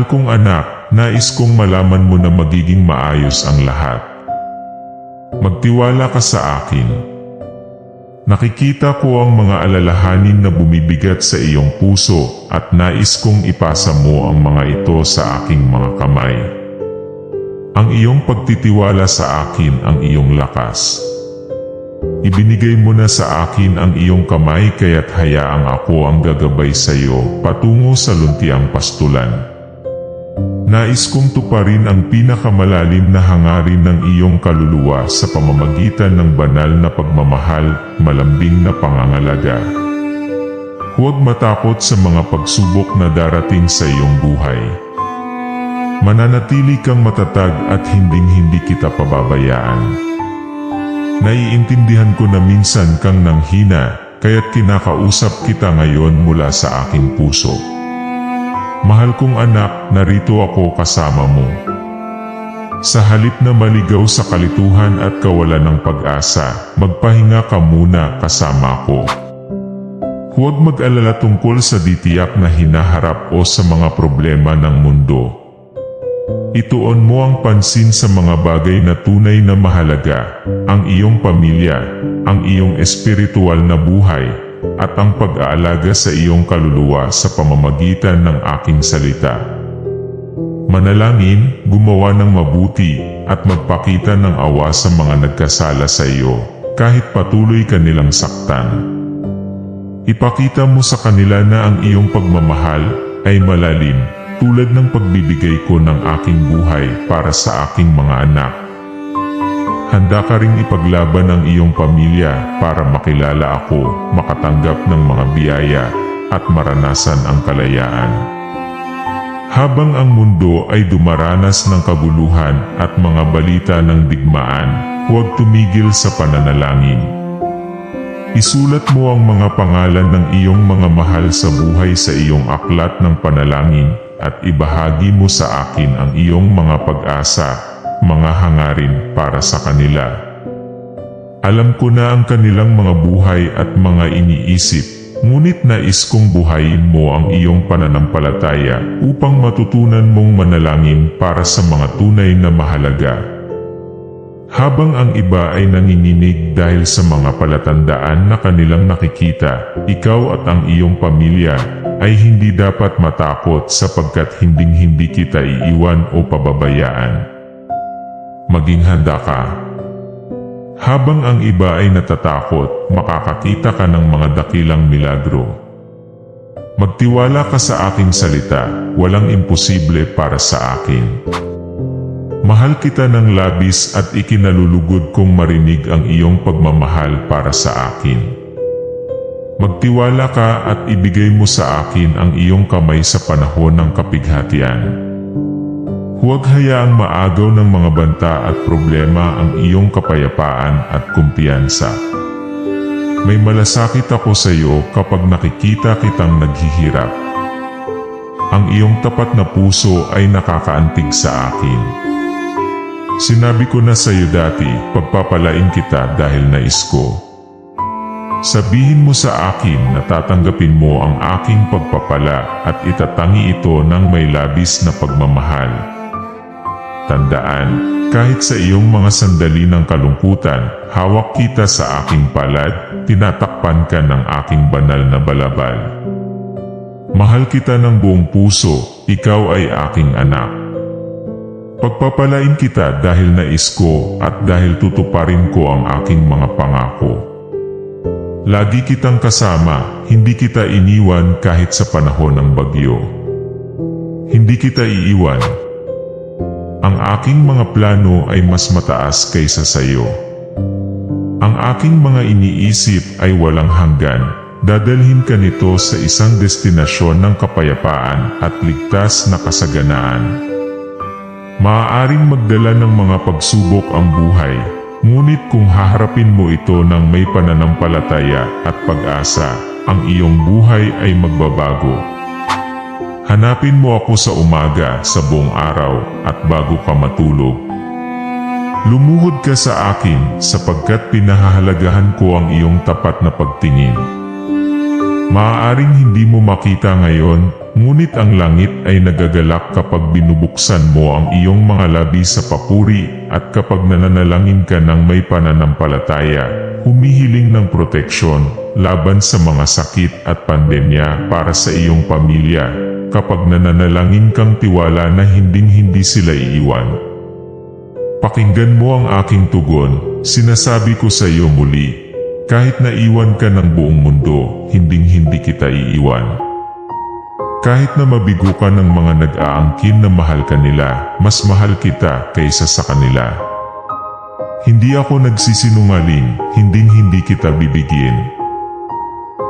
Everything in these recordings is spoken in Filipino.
Mahal kong anak, nais kong malaman mo na magiging maayos ang lahat. Magtiwala ka sa akin. Nakikita ko ang mga alalahanin na bumibigat sa iyong puso at nais kong ipasa mo ang mga ito sa aking mga kamay. Ang iyong pagtitiwala sa akin ang iyong lakas. Ibinigay mo na sa akin ang iyong kamay kaya't hayaang ako ang gagabay sa iyo patungo sa luntiang pastulan. Nais kong tuparin ang pinakamalalim na hangarin ng iyong kaluluwa sa pamamagitan ng banal na pagmamahal, malambing na pangangalaga. Huwag matakot sa mga pagsubok na darating sa iyong buhay. Mananatili kang matatag at hinding-hindi kita pababayaan. Naiintindihan ko na minsan kang nanghina, kaya't kinakausap kita ngayon mula sa aking puso. Mahal kong anak, narito ako kasama mo. Sa halip na maligaw sa kalituhan at kawalan ng pag-asa, magpahinga ka muna kasama ko. Huwag mag-alala tungkol sa ditiyak na hinaharap o sa mga problema ng mundo. Ituon mo ang pansin sa mga bagay na tunay na mahalaga, ang iyong pamilya, ang iyong espiritual na buhay, at ang pag-aalaga sa iyong kaluluwa sa pamamagitan ng aking salita. Manalangin, gumawa ng mabuti, at magpakita ng awa sa mga nagkasala sa iyo, kahit patuloy ka nilang saktan. Ipakita mo sa kanila na ang iyong pagmamahal ay malalim, tulad ng pagbibigay ko ng aking buhay para sa aking mga anak. Handa ka ring ipaglaban ang iyong pamilya para makilala ako, makatanggap ng mga biyaya, at maranasan ang kalayaan. Habang ang mundo ay dumaranas ng kaguluhan at mga balita ng digmaan, huwag tumigil sa pananalangin. Isulat mo ang mga pangalan ng iyong mga mahal sa buhay sa iyong aklat ng panalangin at ibahagi mo sa akin ang iyong mga pag-asa, mga hangarin para sa kanila. Alam ko na ang kanilang mga buhay at mga iniisip, ngunit nais kong buhayin mo ang iyong pananampalataya upang matutunan mong manalangin para sa mga tunay na mahalaga. Habang ang iba ay nanginginig dahil sa mga palatandaan na kanilang nakikita, ikaw at ang iyong pamilya ay hindi dapat matakot sapagkat hinding-hindi kita iiwan o pababayaan. Maging handa ka. Habang ang iba ay natatakot, makakakita ka ng mga dakilang milagro. Magtiwala ka sa aking salita, walang imposible para sa akin. Mahal kita ng labis at ikinalulugod kong marinig ang iyong pagmamahal para sa akin. Magtiwala ka at ibigay mo sa akin ang iyong kamay sa panahon ng kapighatian. Huwag hayaang maagaw ng mga banta at problema ang iyong kapayapaan at kumpiyansa. May malasakit ako sa iyo kapag nakikita kitang naghihirap. Ang iyong tapat na puso ay nakakaantig sa akin. Sinabi ko na sa iyo dati, pagpapalain kita dahil nais ko. Sabihin mo sa akin na tatanggapin mo ang aking pagpapala at itatangi ito ng may labis na pagmamahal. Tandaan, kahit sa iyong mga sandali ng kalungkutan, hawak kita sa aking palad, tinatakpan ka ng aking banal na balabal. Mahal kita ng buong puso, ikaw ay aking anak. Pagpapalain kita dahil nais ko at dahil tutuparin ko ang aking mga pangako. Lagi kitang kasama, hindi kita iniwan kahit sa panahon ng bagyo. Hindi kita iiwan. Ang aking mga plano ay mas mataas kaysa sa iyo. Ang aking mga iniisip ay walang hanggan. Dadalhin ka nito sa isang destinasyon ng kapayapaan at ligtas na kasaganaan. Maaaring magdala ng mga pagsubok ang buhay, ngunit kung haharapin mo ito ng may pananampalataya at pag-asa, ang iyong buhay ay magbabago. Hanapin mo ako sa umaga, sa buong araw, at bago ka matulog. Lumuhod ka sa akin sapagkat pinahahalagahan ko ang iyong tapat na pagtingin. Maaaring hindi mo makita ngayon, Ngunit ang langit ay nagagalak kapag binubuksan mo ang iyong mga labi sa papuri at kapag nananalangin ka ng may pananampalataya, humihiling ng proteksyon laban sa mga sakit at pandemya para sa iyong pamilya, kapag nananalangin kang tiwala na hinding-hindi sila iiwan. Pakinggan mo ang aking tugon, sinasabi ko sa iyo muli, kahit naiwan ka ng buong mundo, hinding-hindi kita iiwan. Kahit na mabigo ka ng mga nag-aangkin na mahal ka nila, mas mahal kita kaysa sa kanila. Hindi ako nagsisinungaling, hinding-hindi kita bibigyan.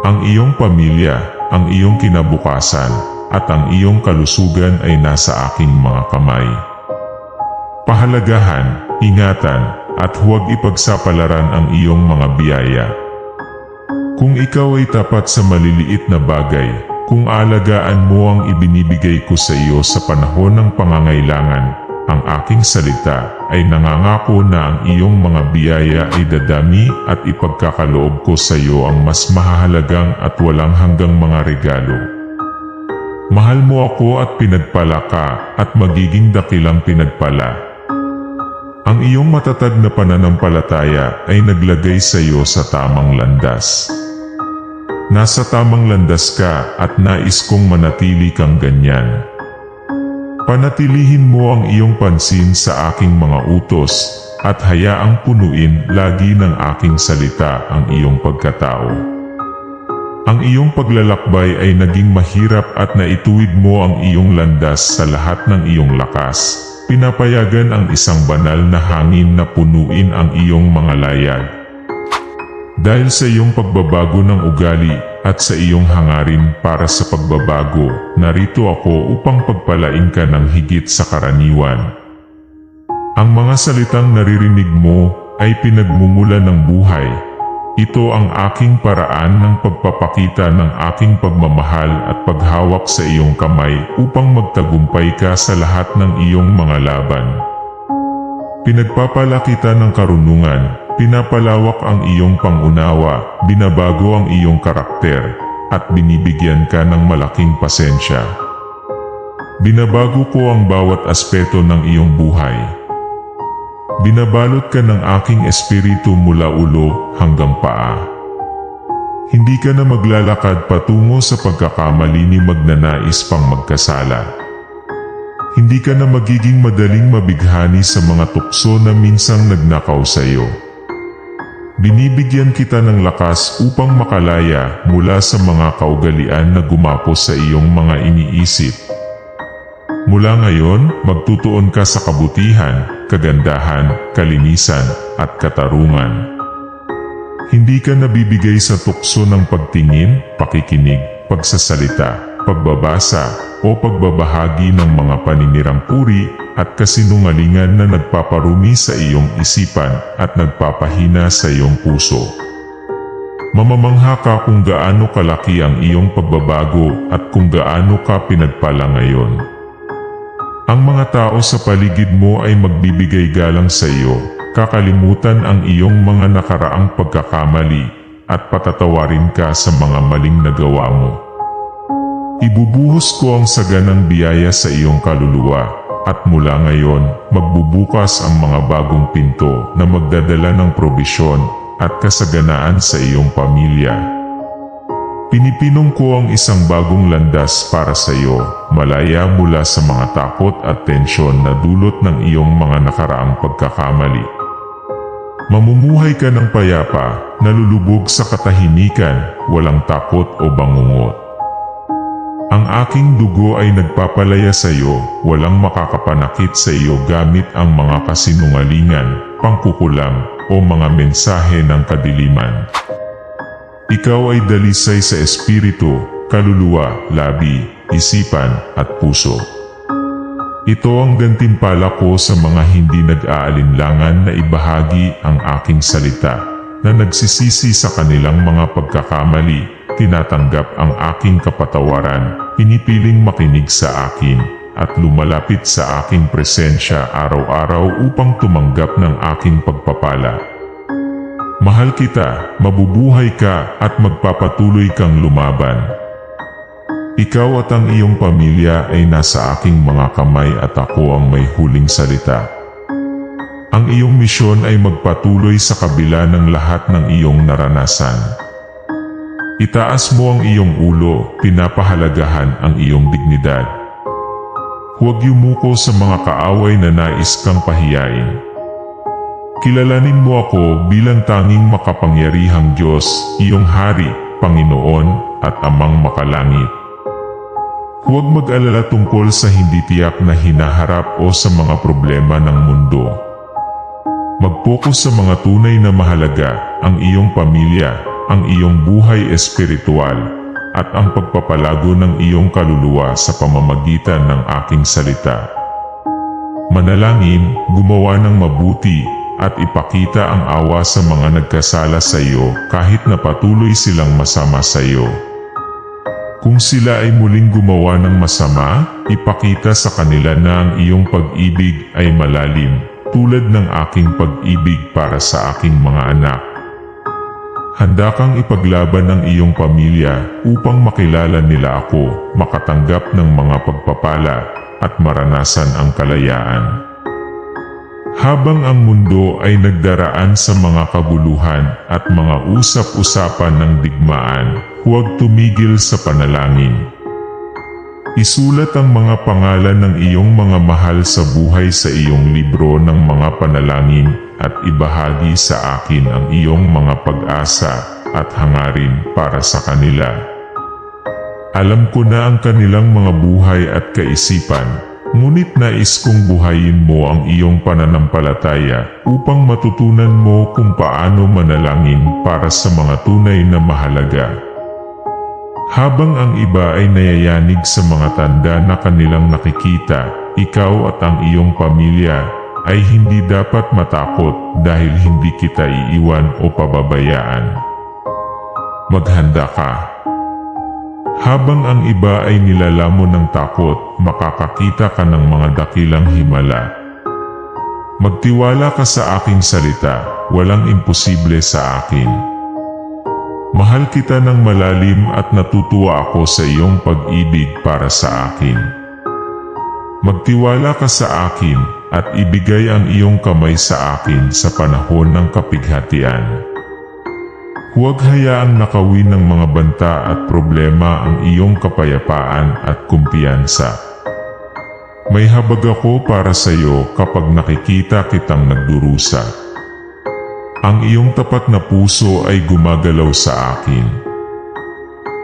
Ang iyong pamilya, ang iyong kinabukasan, at ang iyong kalusugan ay nasa aking mga kamay. Pahalagahan, ingatan, at huwag ipagsapalaran ang iyong mga biyaya. Kung ikaw ay tapat sa maliliit na bagay, kung alagaan mo ang ibinibigay ko sa iyo sa panahon ng pangangailangan, ang aking salita ay nangangako na ang iyong mga biyaya ay dadami at ipagkakaloob ko sa iyo ang mas mahahalagang at walang hanggang mga regalo. Mahal mo ako at pinagpala ka at magiging dakilang pinagpala. Ang iyong matatag na pananampalataya ay naglagay sa iyo sa tamang landas. Nasa tamang landas ka at nais kong manatili kang ganyan. Panatilihin mo ang iyong pansin sa aking mga utos at hayaang punuin lagi ng aking salita ang iyong pagkatao. Ang iyong paglalakbay ay naging mahirap at naituwid mo ang iyong landas sa lahat ng iyong lakas. Pinapayagan ang isang banal na hangin na punuin ang iyong mga layag. Dahil sa iyong pagbabago ng ugali at sa iyong hangarin para sa pagbabago, narito ako upang pagpalain ka ng higit sa karaniwan. Ang mga salitang naririnig mo ay pinagmumula ng buhay. Ito ang aking paraan ng pagpapakita ng aking pagmamahal at paghawak sa iyong kamay upang magtagumpay ka sa lahat ng iyong mga laban. Pinagpapala kita ng karunungan, pinapalawak ang iyong pangunawa, binabago ang iyong karakter, at binibigyan ka ng malaking pasensya. Binabago ko ang bawat aspeto ng iyong buhay. Binabalot ka ng aking espiritu mula ulo hanggang paa. Hindi ka na maglalakad patungo sa pagkakamali ni magnanais pang magkasala. Hindi ka na magiging madaling mabighani sa mga tukso na minsang nagnakaw sa iyo. Binibigyan kita ng lakas upang makalaya mula sa mga kaugalian na gumapos sa iyong mga iniisip. Mula ngayon, magtutuon ka sa kabutihan, kagandahan, kalinisan, at katarungan. Hindi ka nabibigay sa tukso ng pagtingin, pakikinig, pagsasalita, pagbabasa, o pagbabahagi ng mga paninirang puri at kasinungalingan na nagpaparumi sa iyong isipan at nagpapahina sa iyong puso. Mamamangha ka kung gaano kalaki ang iyong pagbabago at kung gaano ka pinagpala ngayon. Ang mga tao sa paligid mo ay magbibigay galang sa iyo, kakalimutan ang iyong mga nakaraang pagkakamali at patatawarin ka sa mga maling nagawa mo. Ibubuhos ko ang saganang biyaya sa iyong kaluluwa at mula ngayon magbubukas ang mga bagong pinto na magdadala ng probisyon at kasaganaan sa iyong pamilya. Pinipinong ko ang isang bagong landas para sa iyo, malaya mula sa mga takot at tensyon na dulot ng iyong mga nakaraang pagkakamali. Mamumuhay ka ng payapa, nalulubog sa katahimikan, walang takot o bangungot. Ang aking dugo ay nagpapalaya sa iyo, walang makakapanakit sa iyo gamit ang mga kasinungalingan, pangkukulam, o mga mensahe ng kadiliman. Ikaw ay dalisay sa espiritu, kaluluwa, labi, isipan, at puso. Ito ang gantimpala ko sa mga hindi nag-aalinlangan na ibahagi ang aking salita, na nagsisisi sa kanilang mga pagkakamali, tinatanggap ang aking kapatawaran, pinipiling makinig sa akin, at lumalapit sa aking presensya araw-araw upang tumanggap ng aking pagpapala. Mahal kita, mabubuhay ka at magpapatuloy kang lumaban. Ikaw at ang iyong pamilya ay nasa aking mga kamay at ako ang may huling salita. Ang iyong misyon ay magpatuloy sa kabila ng lahat ng iyong naranasan. Itaas mo ang iyong ulo, pinapahalagahan ang iyong dignidad. Huwag yumuko sa mga kaaway na nais kang pahiyain. Kilalanin mo ako bilang tanging makapangyarihang Diyos, iyong Hari, Panginoon, at Amang Makalangit. Huwag mag-alala tungkol sa hindi tiyak na hinaharap o sa mga problema ng mundo. Mag-focus sa mga tunay na mahalaga, ang iyong pamilya, ang iyong buhay espiritual, at ang pagpapalago ng iyong kaluluwa sa pamamagitan ng aking salita. Manalangin, gumawa ng mabuti, at ipakita ang awa sa mga nagkasala sa iyo kahit na patuloy silang masama sa iyo. Kung sila ay muling gumawa ng masama, ipakita sa kanila na ang iyong pag-ibig ay malalim, tulad ng aking pag-ibig para sa aking mga anak. Handa kang ipaglaban ng iyong pamilya upang makilala nila ako, makatanggap ng mga pagpapala, at maranasan ang kalayaan. Habang ang mundo ay nagdaraan sa mga kabuluhan at mga usap-usapan ng digmaan, huwag tumigil sa panalangin. Isulat ang mga pangalan ng iyong mga mahal sa buhay sa iyong libro ng mga panalangin at ibahagi sa akin ang iyong mga pag-asa at hangarin para sa kanila. Alam ko na ang kanilang mga buhay at kaisipan, ngunit nais kong buhayin mo ang iyong pananampalataya upang matutunan mo kung paano manalangin para sa mga tunay na mahalaga. Habang ang iba ay nayayanig sa mga tanda na kanilang nakikita, ikaw at ang iyong pamilya ay hindi dapat matakot dahil hindi kita iiwan o pababayaan. Maghanda ka. Habang ang iba ay nilalamon ng takot, makakakita ka ng mga dakilang himala. Magtiwala ka sa aking salita, walang imposible sa akin. Mahal kita ng malalim at natutuwa ako sa iyong pag-ibig para sa akin. Magtiwala ka sa akin at ibigay ang iyong kamay sa akin sa panahon ng kapighatian. Huwag hayaang nakawin ng mga banta at problema ang iyong kapayapaan at kumpiyansa. May habag ako para sa iyo kapag nakikita kitang nagdurusa. Ang iyong tapat na puso ay gumagalaw sa akin.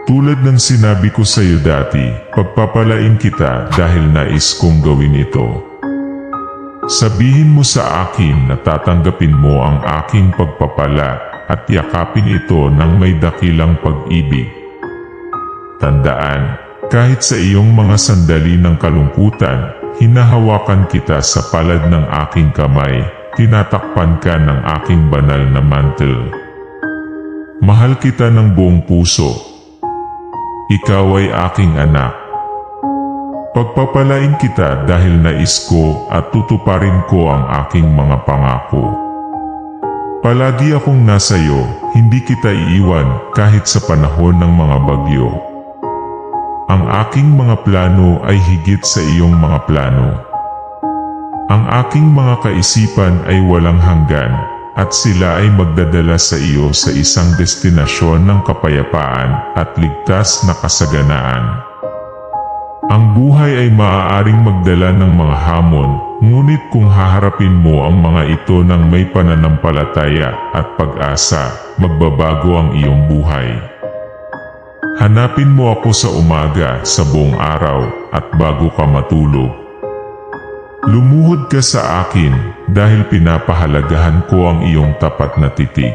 Tulad ng sinabi ko sa iyo dati, pagpapalain kita dahil nais kong gawin ito. Sabihin mo sa akin na tatanggapin mo ang aking pagpapala at yakapin ito ng may dakilang pag-ibig. Tandaan, kahit sa iyong mga sandali ng kalungkutan, hinahawakan kita sa palad ng aking kamay, tinatakpan ka ng aking banal na mantle. Mahal kita ng buong puso. Ikaw ay aking anak. Pagpapalain kita dahil nais ko at tutuparin ko ang aking mga pangako. Palagi akong nasa iyo, hindi kita iiwan kahit sa panahon ng mga bagyo. Ang aking mga plano ay higit sa iyong mga plano. Ang aking mga kaisipan ay walang hanggan at sila ay magdadala sa iyo sa isang destinasyon ng kapayapaan at ligtas na kasaganaan. Ang buhay ay maaaring magdala ng mga hamon, ngunit kung haharapin mo ang mga ito ng may pananampalataya at pag-asa, magbabago ang iyong buhay. Hanapin mo ako sa umaga, sa buong araw, at bago ka matulog. Lumuhod ka sa akin dahil pinapahalagahan ko ang iyong tapat na titig.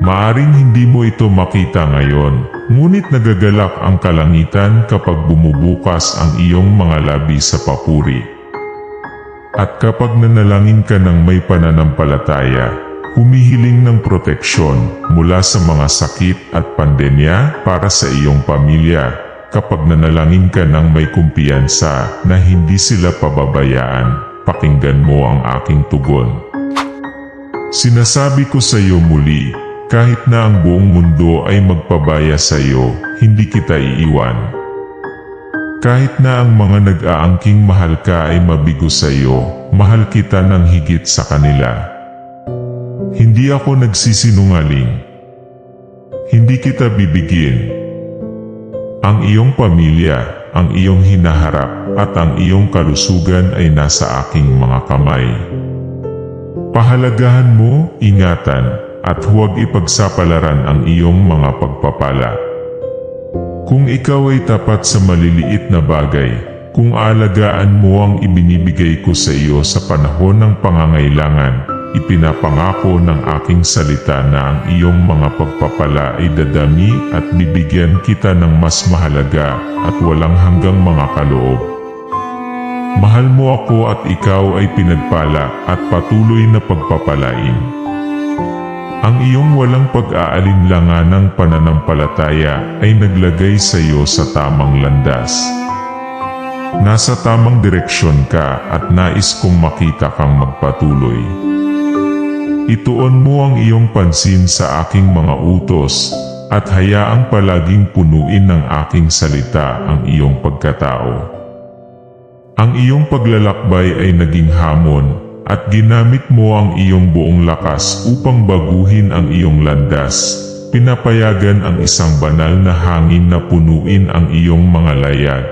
Maaring hindi mo ito makita ngayon, ngunit nagagalak ang kalangitan kapag bumubukas ang iyong mga labi sa papuri. At kapag nanalangin ka ng may pananampalataya, humihiling ng proteksyon mula sa mga sakit at pandemya para sa iyong pamilya kapag nanalangin ka ng may kumpiyansa na hindi sila pababayaan, pakinggan mo ang aking tugon. Sinasabi ko sa iyo muli, kahit na ang buong mundo ay magpabaya sa iyo, hindi kita iiwan. Kahit na ang mga nag-aangking mahal ka ay mabigo sa iyo, mahal kita ng higit sa kanila. Hindi ako nagsisinungaling. Hindi kita bibigin. Ang iyong pamilya, ang iyong hinaharap at ang iyong kalusugan ay nasa aking mga kamay. Pahalagahan mo, ingatan, at huwag ipagsapalaran ang iyong mga pagpapala. Kung ikaw ay tapat sa maliliit na bagay, kung alagaan mo ang ibinibigay ko sa iyo sa panahon ng pangangailangan, ipinapangako ng aking salita na ang iyong mga pagpapala ay dadami at bibigyan kita ng mas mahalaga at walang hanggang mga kaloob. Mahal mo ako at ikaw ay pinagpala at patuloy na pagpapalain. Ang iyong walang pag-aalinlangan ng pananampalataya ay naglagay sa iyo sa tamang landas. Nasa tamang direksyon ka at nais kong makita kang magpatuloy. Ituon mo ang iyong pansin sa aking mga utos at hayaang palaging punuin ng aking salita ang iyong pagkatao. Ang iyong paglalakbay ay naging hamon at ginamit mo ang iyong buong lakas upang baguhin ang iyong landas. Pinapayagan ang isang banal na hangin na punuin ang iyong mga layag.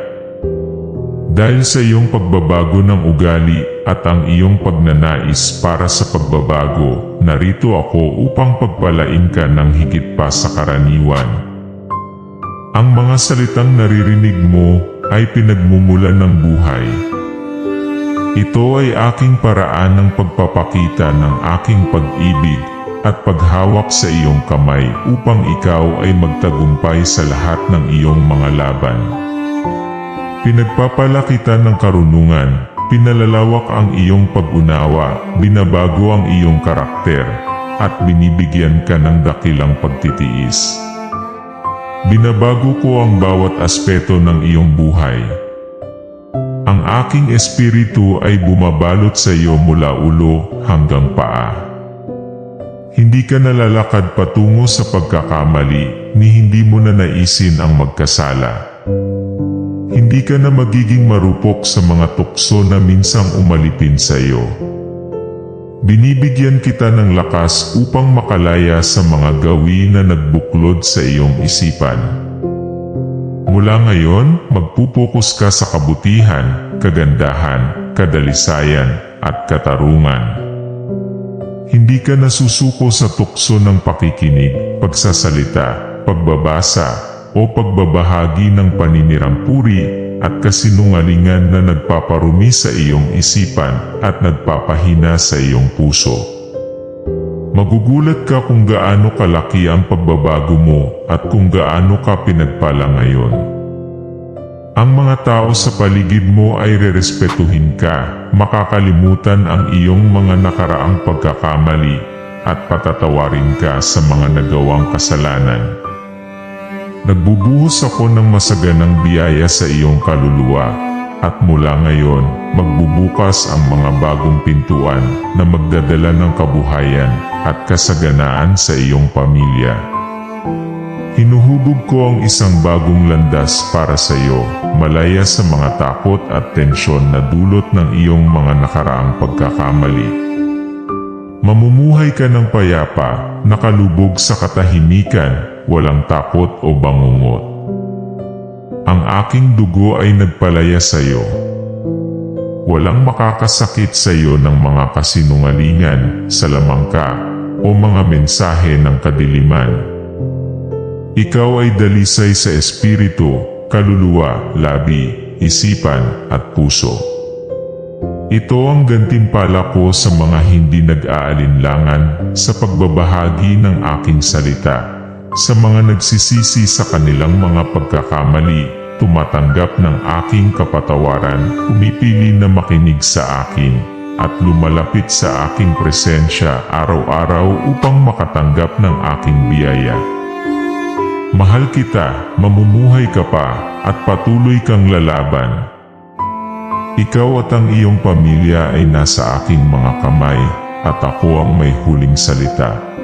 Dahil sa iyong pagbabago ng ugali at ang iyong pagnanais para sa pagbabago, narito ako upang pagpalain ka ng higit pa sa karaniwan. Ang mga salitang naririnig mo ay pinagmumulan ng buhay. Ito ay aking paraan ng pagpapakita ng aking pag-ibig at paghawak sa iyong kamay upang ikaw ay magtagumpay sa lahat ng iyong mga laban. Pinagpapala kita ng karunungan, pinalalawak ang iyong pag-unawa, binabago ang iyong karakter, at binibigyan ka ng dakilang pagtitiis. Binabago ko ang bawat aspeto ng iyong buhay. Ang aking espiritu ay bumabalot sa iyo mula ulo hanggang paa. Hindi ka nalalakad patungo sa pagkakamali ni hindi mo na naisin ang magkasala. Hindi ka na magiging marupok sa mga tukso na minsang umalipin sa iyo. Binibigyan kita ng lakas upang makalaya sa mga gawin na nagbuklod sa iyong isipan. Mula ngayon, magpupokus ka sa kabutihan, kagandahan, kadalisayan, at katarungan. Hindi ka nasusuko sa tukso ng pakikinig, pagsasalita, pagbabasa, o pagbabahagi ng paninirampuri at kasinungalingan na nagpaparumi sa iyong isipan at nagpapahina sa iyong puso. Magugulat ka kung gaano kalaki ang pagbabago mo at kung gaano ka pinagpala ngayon. Ang mga tao sa paligid mo ay rerespetuhin ka, makakalimutan ang iyong mga nakaraang pagkakamali at patatawarin ka sa mga nagawang kasalanan. Nagbubuhos ako ng masaganang biyaya sa iyong kaluluwa at mula ngayon, magbubukas ang mga bagong pintuan na magdadala ng kabuhayan at kasaganaan sa iyong pamilya. Hinuhubog ko ang isang bagong landas para sa iyo, malaya sa mga takot at tensyon na dulot ng iyong mga nakaraang pagkakamali. Mamumuhay ka ng payapa, nakalubog sa katahimikan, walang takot o bangungot. Ang aking dugo ay nagpalaya sa iyo. Walang makakasakit sa iyo ng mga kasinungalingan, salamangka, o mga mensahe ng kadiliman. Ikaw ay dalisay sa espiritu, kaluluwa, labi, isipan, at puso. Ito ang gantimpala ko sa mga hindi nag-aalinlangan sa pagbabahagi ng aking salita. Sa mga nagsisisi sa kanilang mga pagkakamali, tumatanggap ng aking kapatawaran, pumipili na makinig sa akin, at lumalapit sa aking presensya araw-araw upang makatanggap ng aking biyaya. Mahal kita, mamumuhay ka pa, at patuloy kang lalaban. Ikaw at ang iyong pamilya ay nasa aking mga kamay, at ako ang may huling salita.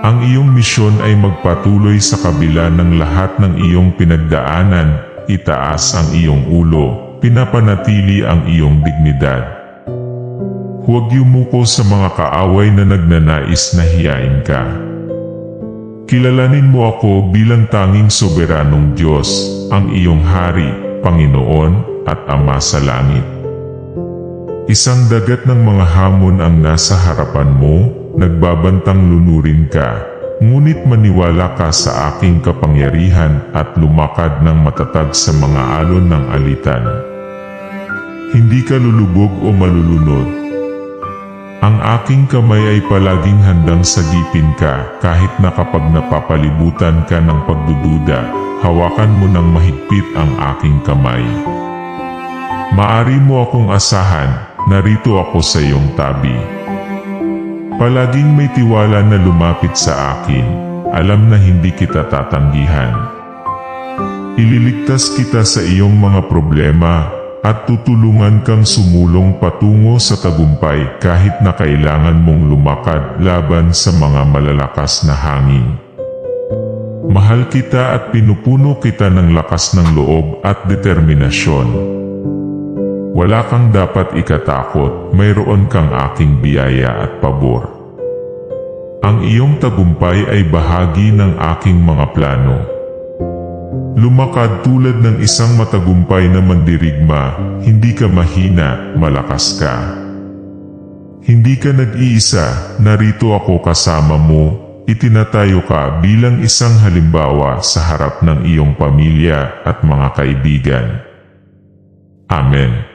Ang iyong misyon ay magpatuloy sa kabila ng lahat ng iyong pinagdaanan, itaas ang iyong ulo, pinapanatili ang iyong dignidad. Huwag yumuko sa mga kaaway na nagnanais na hiyain ka. Kilalanin mo ako bilang tanging soberanong Diyos, ang iyong Hari, Panginoon, at Ama sa langit. Isang dagat ng mga hamon ang nasa harapan mo, nagbabantang lunurin ka, ngunit maniwala ka sa aking kapangyarihan at lumakad ng matatag sa mga alon ng alitan. Hindi ka lulubog o malulunod, ang aking kamay ay palaging handang sagipin ka kahit na kapag napapalibutan ka ng pagdududa, hawakan mo ng mahigpit ang aking kamay. Maari mo akong asahan, narito ako sa iyong tabi. Palaging may tiwala na lumapit sa akin, alam na hindi kita tatanggihan. Ililigtas kita sa iyong mga problema at tutulungan kang sumulong patungo sa tagumpay kahit na kailangan mong lumakad laban sa mga malalakas na hangin. Mahal kita at pinupuno kita ng lakas ng loob at determinasyon. Wala kang dapat ikatakot, mayroon kang aking biyaya at pabor. Ang iyong tagumpay ay bahagi ng aking mga plano. Lumakad tulad ng isang matagumpay na mandirigma, hindi ka mahina, malakas ka. Hindi ka nag-iisa, narito ako kasama mo, itinatayo ka bilang isang halimbawa sa harap ng iyong pamilya at mga kaibigan. Amen.